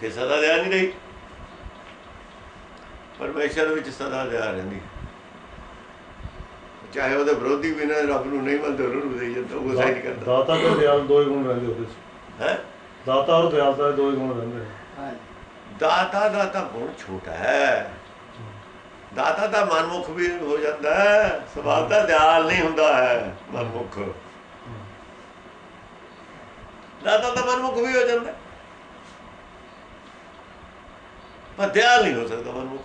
ਕਿ ਸਦਾ ਦਇਆ ਨਹੀਂ ਰਹੀ। ਪਰਮੇਸ਼ਰ ਵਿੱਚ ਸਦਾ ਦਇਆ ਰਹਿੰਦੀ। ਹੈ। ਚਾਹੇ ਉਹਦੇ ਵਿਰੋਧੀ ਵੀ ਨੇ ਰੱਬ ਨੂੰ ਨਹੀਂ ਮੰਨਦੇ ਉਹਨੂੰ ਦੇਈ ਜਾਂਦਾ ਉਹ ਹੀ ਨਹੀਂ ਕਰਦਾ। ਦਾਤਾ ਤੇ ਦਿਆਲ ਦੋ ਹੀ ਗੁਣ ਰਹਿੰਦੇ ਉਹਦੇ ਚ। ਹੈ? ਦਾਤਾ ਔਰ ਦਿਆਲਤਾ ਦੇ ਦੋ ਹੀ ਗੁਣ ਰਹਿੰਦੇ ਹਾਂਜੀ। ਦਾਤਾ ਦਾ ਤਾਂ ਗੁਣ ਛੋਟਾ ਹੈ। ਦਾਤਾ ਦਾ ਮਨਮੁਖ ਵੀ ਹੋ ਜਾਂਦਾ ਹੈ। ਸੁਭਾਅ ਦਾ ਦਿਆਲ ਨਹੀਂ ਹੁੰਦਾ ਹੈ ਮਨਮੁਖ। ਦਾਤਾ ਦਾ ਮਨਮੁਖ ਵੀ ਹੋ ਜਾਂਦਾ ਹੈ। ਪਰ ਦਿਆਲ ਨਹੀਂ ਹੋ ਸਕਦਾ ਮਨਮੁਖ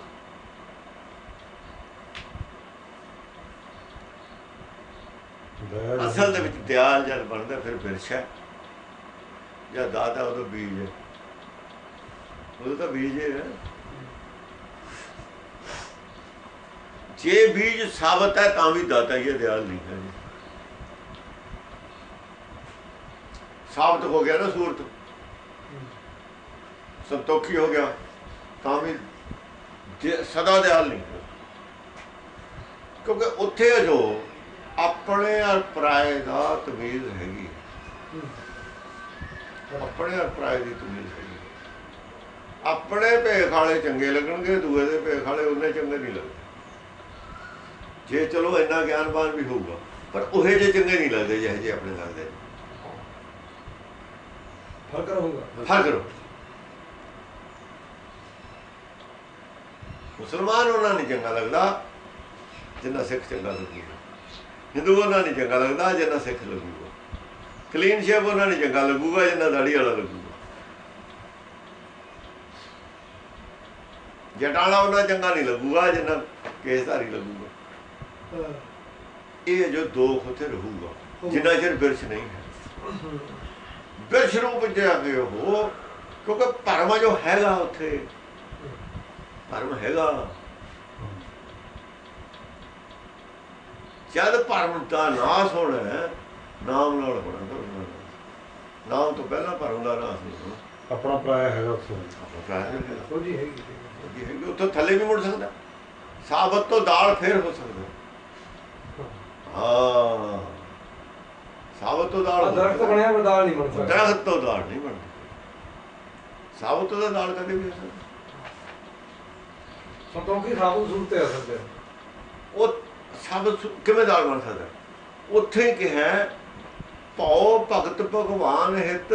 ਅਸਲ ਦੇ ਵਿੱਚ ਦਿਆਲ ਜਦ ਬਣਦਾ ਫਿਰ ਬਿਰਛ ਹੈ ਜਾਂ ਦਾਤਾ ਉਹਦਾ ਬੀਜ ਹੈ ਉਹ ਤਾਂ ਬੀਜ ਹੈ ਜੇ ਬੀਜ ਸਾਬਤ ਹੈ ਤਾਂ ਵੀ ਦਾਤਾ ਹੀ ਦਿਆਲ ਨਹੀਂ ਹੈ ਸਾਬਤ ਹੋ ਗਿਆ ਨਾ ਸੂਰਤ ਸੰਤੋਖੀ ਹੋ ਗਿਆ ਤਾਂ ਵੀ ਜੇ- ਸਦਾ ਦਿਆਲ ਨਹੀਂ ਹੈ। ਕਿਉਂਕਿ ਉੱਥੇ ਜੋ ਆਪਣੇ ਔਰ ਪਰਾਏ ਦਾ ਤਮੀਜ਼ ਹੈਗੀ ਆਪਣੇ ਔਰ ਪਰਾਏ ਦੀ ਤਮੀਜ਼ ਹੈਗੀ ਆਪਣੇ ਭੇਖ ਵਾਲੇ ਚੰਗੇ ਲੱਗਣਗੇ ਦੂਏ ਦੇ ਭੇਖ ਵਾਲੇ ਉਹਨੇ ਚੰਗੇ ਨਹੀਂ ਲੱਗਦੇ। ਜੇ ਚਲੋ ਇੰਨਾ ਗਿਆਨਵਾਨ ਵੀ ਹੋਊਗਾ ਪਰ ਉਹੇ ਜੇ ਚੰਗੇ ਨਹੀਂ ਲੱਗਦੇ ਜਿਹੇ ਜੇ ਆਪਣੇ ਲੱਗਦੇ। ਫ਼ਰਕ ਰਹੂਗਾ। ਫ਼ਰਕ ਕਰੋ ਮੁਸਲਮਾਨ ਉਹਨਾਂ ਨਹੀਂ ਚੰਗਾ ਲੱਗਦਾ ਜਿੰਨਾ ਸਿੱਖ ਚੰਗਾ ਲੱਗੂਗਾ। ਹਿੰਦੂ ਉਹਨਾਂ ਨਹੀਂ ਚੰਗਾ ਲੱਗਦਾ ਜਿੰਨਾ ਸਿੱਖ ਲੱਗੂਗਾ। ਕਲੀਨ ਸ਼ੇਵ ਉਹਨਾਂ ਨਹੀਂ ਚੰਗਾ ਲੱਗੂਗਾ ਜਿੰਨਾ ਦਾੜੀ ਵਾਲਾ ਲੱਗੂਗਾ। ਜਟਾਲਾ ਉਹਨਾਂ ਚੰਗਾ ਨਹੀਂ ਲੱਗੂਗਾ ਜਿੰਨਾ ਕੇਸਧਾਰੀ ਲੱਗੂਗਾ। ਇਹ ਜੋ ਦੋਖ ਉੱਥੇ ਰਹੂਗਾ ਜਿੰਨਾ ਚਿਰ ਬਿਰਛ ਨਹੀਂ ਹੈ। ਬਿਰਛ ਰੂਪ ਚ ਆ ਗਏ ਹੋ ਕਿਉਂਕਿ ਭਰਮ ਜੋ ਹੈਗਾ ਉੱਥੇ ਭਰਮ ਹੈਗਾ। ਜਦ ਭਰਮ ਦਾ ਨਾਸ ਹੋਣਾ ਹੈ, ਨਾਮ ਨਾਲ ਹੋਣਾ। ਨਾਮ ਤੋਂ ਪਹਿਲਾਂ ਭਰਮ ਦਾ ਨਾਸ ਨਹੀਂ ਹੋਣਾ। ਆਪਣਾ ਪਰਾਇਆ ਹੈਗਾ ਉੱਥੇ। ਆਪਣਾ ਪ੍ਰਾਇ ਹੈਗਾ। ਉੱਥੋਂ ਥੱਲੇ ਵੀ ਮੁੜ ਸਕਦਾ। ਸਾਬਤ ਤੋਂ ਦਾਲ ਫੇਰ ਹੋ ਸਕਦਾ। ਹਾਂ। ਸਾਬਤ ਤੋਂ ਦਾਲ ਦਰਖਤ। ਬਣਿਆ ਬਰਦਾਲ ਨਹੀਂ ਬਣ ਸਕਦਾ। ਦਰਖਤ ਤੋਂ ਦਾਲ ਨਹੀਂ ਬਣਦੀ। ਸਾਬਤ ਦਾ ਦਾਲ ਕਦੇ ਵੀ ਹੋ ਸਕਦਾ। ਸੰਤੋਖੀ ਸਾਬੂ ਸੂਰਤ ਹੈ। ਅਸਲ ਉਹ ਸਾਬਤ ਕਿਵੇਂ ਦਾਲ ਬਣ ਸਕਦਾ? ਉੱਥੇ ਹੀ ਕਿਹਾ ਭਉ ਭਗਤ ਭਗਵਾਨ ਹਿਤ,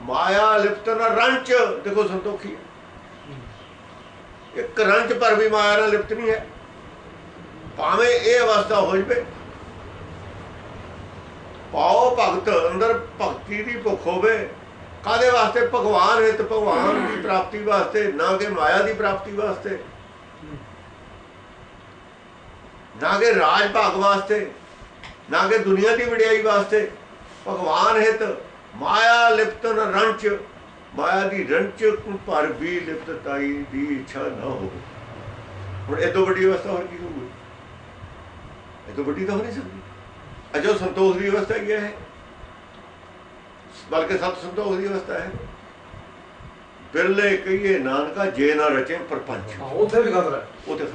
ਮਾਇਆ ਲਿਪਤਨ ਰੰਚ। ਦੇਖੋ ਸੰਤੋਖੀ ਇੱਕ ਰੰਚ ਪਰ ਵੀ ਮਾਇਆ ਨਾਲ ਲਿਪਤ ਨਹੀਂ ਹੈ। ਭਾਵੇਂ ਇਹ ਅਵਸਥਾ ਹੋ ਜਵੇ, ਪਾਓ ਭਗਤ ਅੰਦਰ ਭਗਤੀ ਦੀ ਭੁੱਖ ਹੋਵੇ ਕਾਦੇ ਵਾਸਤੇ? ਭਗਵਾਨ ਹਿਤ, ਭਗਵਾਨ ਦੀ ਪ੍ਰਾਪਤੀ ਵਾਸਤੇ, ਨਾ ਕਿ ਮਾਇਆ ਦੀ ਪ੍ਰਾਪਤੀ ਵਾਸਤੇ। ਨਾ ਕਿ ਰਾਜ ਭਾਗ ਵਾਸਤੇ, ਨਾ ਕਿ ਦੁਨੀਆ ਦੀ ਵਡਿਆਈ ਵਾਸਤੇ। ਭਗਵਾਨ ਹਿਤ, ਮਾਇਆ ਲਿਪਤਨ ਰੰਚ, ਮਾਇਆ ਦੀ ਰੰਚ ਪਰ ਵੀ ਲਿਪਤਤਾਈ ਦੀ ਇੱਛਾ ਨਾ ਹੋਵੇ। ਹੁਣ ਇਹ ਤੋਂ ਵੱਡੀ ਅਵਸਥਾ ਹੋਰ ਕੀ ਹੋਊਗੀ? ਇਹ ਤੋਂ ਵੱਡੀ ਤਾਂ ਹੋ ਨਹੀਂ ਸਕਦੀ। ਅਜੋ ਸੰਤੋਖ ਦੀ ਅਵਸਥਾ ਕੀ ਹੈ ਬਲਕਿ ਸਤ ਸੰਤੋਖ ਦੀ ਅਵਸਥਾ ਹੈ। ਬਿਰਲੇ ਕਹੀਏ ਨਾਨਕਾ ਜੇ ਨਾ ਰਚੇ ਪਰਪੰਚ। ਉੱਥੇ ਵੀ ਖਤਰਾ ਤੇ ਫਿਰ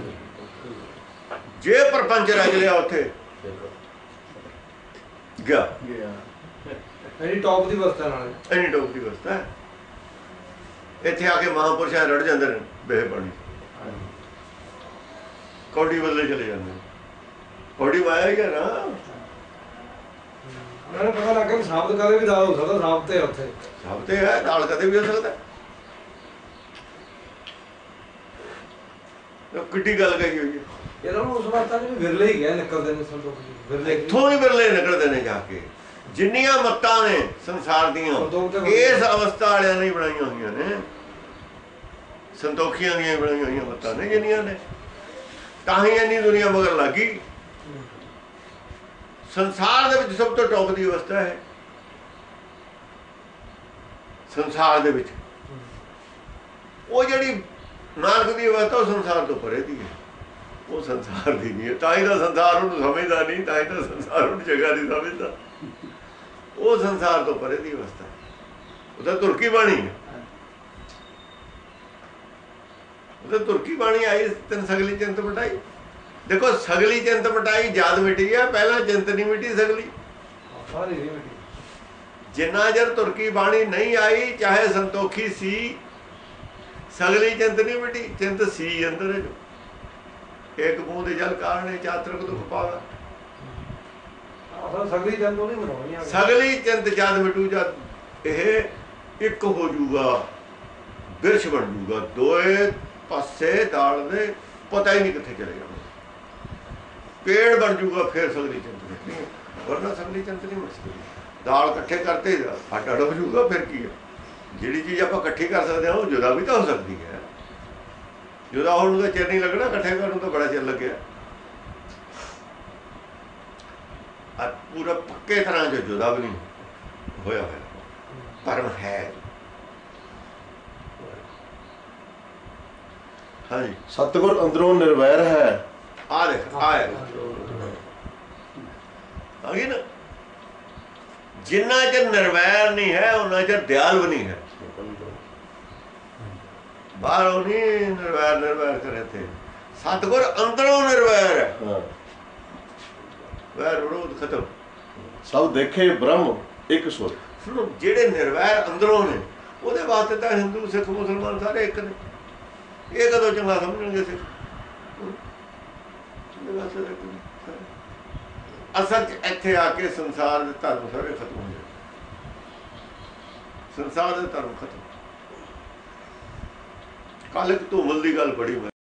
ਜੇ ਪਰਪੰਚ ਰਚ ਲਿਆ ਉੱਥੇ ਗਿਆ। ਐਨੀ ਟੌਪ ਦੀ ਅਵਸਥਾ ਨਾਲ। ਐਨੀ ਟੋਪ ਦੀ ਅਵਸਥਾ ਇੱਥੇ ਆ ਕੇ ਮਹਾਪੁਰਸ਼ ਰੜ ਜਾਂਦੇ ਨੇ ਬੇਹ ਪਾਣੀ ਕੌਡੀ ਬਦਲੇ ਚਲੇ ਜਾਂਦੇ ਕੌਡੀ ਮਾਇਆ ਹੀ ਹੈ ਨਾ। ਉਹਨਾਂ ਨੂੰ ਪਤਾ ਲੱਗ ਗਿਆ ਵੀ ਸਾਬਤ ਕਦੇ ਵੀ ਦਾਲ ਹੋ ਸਕਦਾ ਸਾਬਤ ਹੈ ਉੱਥੇ। ਸਭ ਤੇ ਹੈ ਦਾਲ ਕਦੇ ਵੀ ਹੋ ਸਕਦਾ ਹੈ। ਇਹ ਕਿੱਡੀ ਗੱਲ ਕਹੀ ਹੋਈ ਹੈ। ਇਹਨਾਂ ਨੂੰ ਉਸ ਵਾਰ ਤਾਂ ਵੀ ਵਿਰਲੇ ਹੀ ਗਿਆ ਨਿਕਲਦੇ ਨੇ ਸੰਤੋਖੀ ਵਿਰਲੇ ਹੀ। ਇੱਥੋਂ ਹੀ ਬਿਰਲੇ ਨਿਕਲਦੇ ਨੇ ਜਾ ਕੇ। ਜਿੰਨੀਆਂ ਮੱਤਾਂ ਨੇ ਸੰਸਾਰ ਦੀਆਂ। ਇਸ ਅਵਸਥਾ ਵਾਲਿਆਂ ਨੇ ਬਣਾਈਆਂ ਹੋਈਆਂ ਨੇ। ਸੰਤੋਖੀਆਂ ਦੀਆਂ ਬਣਾਈਆਂ ਹੋਈਆਂ ਮੱਤਾਂ ਨੇ ਜਿੰਨੀਆਂ ਨੇ। ਤਾਂ ਹੀ ਇੰਨੀ ਦੁਨੀਆ ਮਗਰ ਲੱਗੀ। ਸੰਸਾਰ ਦੇ ਵਿੱਚ ਸਭ ਤੋਂ ਟੌਪ ਦੀ ਅਵਸਥਾ ਹੈ। ਸੰਸਾਰ ਦੇ ਵਿੱਚ। ਉਹ ਜਿਹੜੀ ਨਾਨਕ ਦੀ ਅਵਸਥਾ ਸੰਸਾਰ ਤੋਂ ਪਰੇ ਦੀ ਹੈ। ਉਹ ਸੰਸਾਰ ਦੀ ਨਹੀਂ ਹੈ। ਤਾਂ ਹੀ ਤਾਂ ਸੰਸਾਰ ਉਹਨੂੰ ਸਮਝਦਾ ਨਹੀਂ ਤਾਂ ਹੀ ਤਾਂ ਸੰਸਾਰ ਉਹਨੂੰ ਜਗ੍ਹਾ ਨਹੀਂ ਸਮਝਦਾ। ਉਹ ਸੰਸਾਰ ਤੋਂ ਪਰੇ ਦੀ ਅਵਸਥਾ ਉਹਦਾ ਤੁਰਕੀ ਬਾਣੀ ਹੈ। ਉਹਦਾ ਤੁਰਕੀ ਬਾਣੀ ਆਈ ਤਨ ਸਗਲੀ ਚਿੰਤ ਮਟਾਈ। ਦੇਖੋ ਸਗਲੀ ਚਿੰਤ ਮਟਾਈ ਜਦ ਮਿਟੀ ਹੈ ਪਹਿਲਾਂ ਚਿੰਤ ਨਹੀਂ ਮਿਟੀ ਸਗਲੀ। ਸਾਰੀ ਨਹੀਂ ਮਿਟੀ। ਜਿੰਨਾ ਜਰ ਤੁਰਕੀ ਬਾਣੀ ਨਹੀਂ ਆਈ ਚਾਹੇ ਸੰਤੋਖੀ ਸੀ ਸਗਲੀ ਚਿੰਤ ਨਹੀਂ ਮਿਟੀ ਚਿੰਤ ਸੀ ਅੰਦਰ ਜੋ। ਇੱਕ ਬੂੰਦ ਜਲ ਕਾਰਣੇ ਚਾਤਰਕ ਦੁਖ ਪਾਵਾ ਅਸਲ ਸਗਲੀ ਜਨ ਤੋਂ ਨਹੀਂ ਮਨਾਉਣੀ ਸਗਲੀ ਚਿੰਤ ਜਦ ਮਿਟੂ ਜਦ ਇਹ ਇੱਕ ਹੋ ਜੂਗਾ ਬਿਰਛ ਬਣ ਜੂਗਾ ਦੋਏ ਪਾਸੇ ਦਾਲ ਦੇ ਪਤਾ ਹੀ ਨਹੀਂ ਕਿੱਥੇ ਚਲੇ ਜਾਣਾ। ਪੇੜ ਬਣ ਜੂਗਾ ਫਿਰ ਸਗਲੀ ਚਿੰਤ ਮਿਟਣੀ। ਵਰਨਾ ਸਗਲੀ ਚਿੰਤ ਨਹੀਂ ਮਿਟ ਸਕਦੀ ਦਾਲ ਇਕੱਠੇ ਕਰਤੇ ਅੱਡ ਅੱਡ ਹੋ ਜੂਗਾ ਫਿਰ ਕੀ ਹੈ ਜਿਹੜੀ ਚੀਜ਼ ਆਪਾਂ ਇਕੱਠੀ ਕਰ ਸਕਦੇ ਹਾਂ ਉਹ ਜੁਦਾ ਵੀ ਤਾਂ ਹੋ ਸਕਦੀ ਹੈ। ਜੁਦਾ ਹੋਣ ਨੂੰ ਤਾਂ ਚਿਰ ਨਹੀਂ ਲੱਗਣਾ ਇਕੱਠੇ ਕਰਨ ਨੂੰ ਤਾਂ ਬੜਾ ਚਿਰ ਲੱਗਿਆ। ਆ ਪੂਰਾ ਪੱਕੇ ਤਰ੍ਹਾਂ ਜੋ ਜੁਦਾ ਵੀ ਨਹੀਂ ਹੋਇਆ ਹੋਇਆ। ਪਰਮ ਹੈ। ਹਾਂਜੀ। ਸਤਿਗੁਰ ਅੰਦਰੋਂ ਨਿਰਵੈਰ ਹੈ। ਆ ਦੇਖ ਆਇਆ ਆ ਗਈ ਨਾ ਜਿੰਨਾ ਚਿਰ ਨਿਰਵੈਰ ਨਹੀਂ ਹੈ ਉਹਨਾਂ ਚਿਰ ਦਿਆਲ ਵੀ ਨਹੀਂ ਹੈ। ਬਾਹਰੋਂ ਨਹੀਂ ਨਿਰਵੈਰ ਨਿਰਵੈਰ ਕਰੇ ਤੇ ਸਤਗੁਰ ਅੰਦਰੋਂ ਨਿਰਵੈਰ ਹੈ। ਹਾਂ। ਵੈਰ ਵਿਰੋਧ ਖਤਮ। ਸਭ ਦੇਖੇ ਬ੍ਰਹਮ ਇੱਕ ਸੁਰ। ਸੁਣੋ ਜਿਹੜੇ ਨਿਰਵੈਰ ਅੰਦਰੋਂ ਨੇ ਉਹਦੇ ਵਾਸਤੇ ਤਾਂ ਹਿੰਦੂ ਸਿੱਖ ਮੁਸਲਮਾਨ ਸਾਰੇ ਇੱਕ ਨੇ। ਇਹ ਕਦੋਂ ਚੰਗਾ ਸਮਝਣਗੇ ਸਿੱਖ। ਅਸਲ 'ਚ ਇੱਥੇ ਆ ਕੇ ਸੰਸਾਰ ਦੇ ਧਰਮ ਸਾਰੇ ਖਤਮ ਹੋ ਗਏ ਸੰਸਾਰ ਦੇ ਧਰਮ ਖਤਮ। ਕੱਲ ਇੱਕ ਧੂਮਲ ਦੀ ਗੱਲ ਬੜੀ ਮੈਂ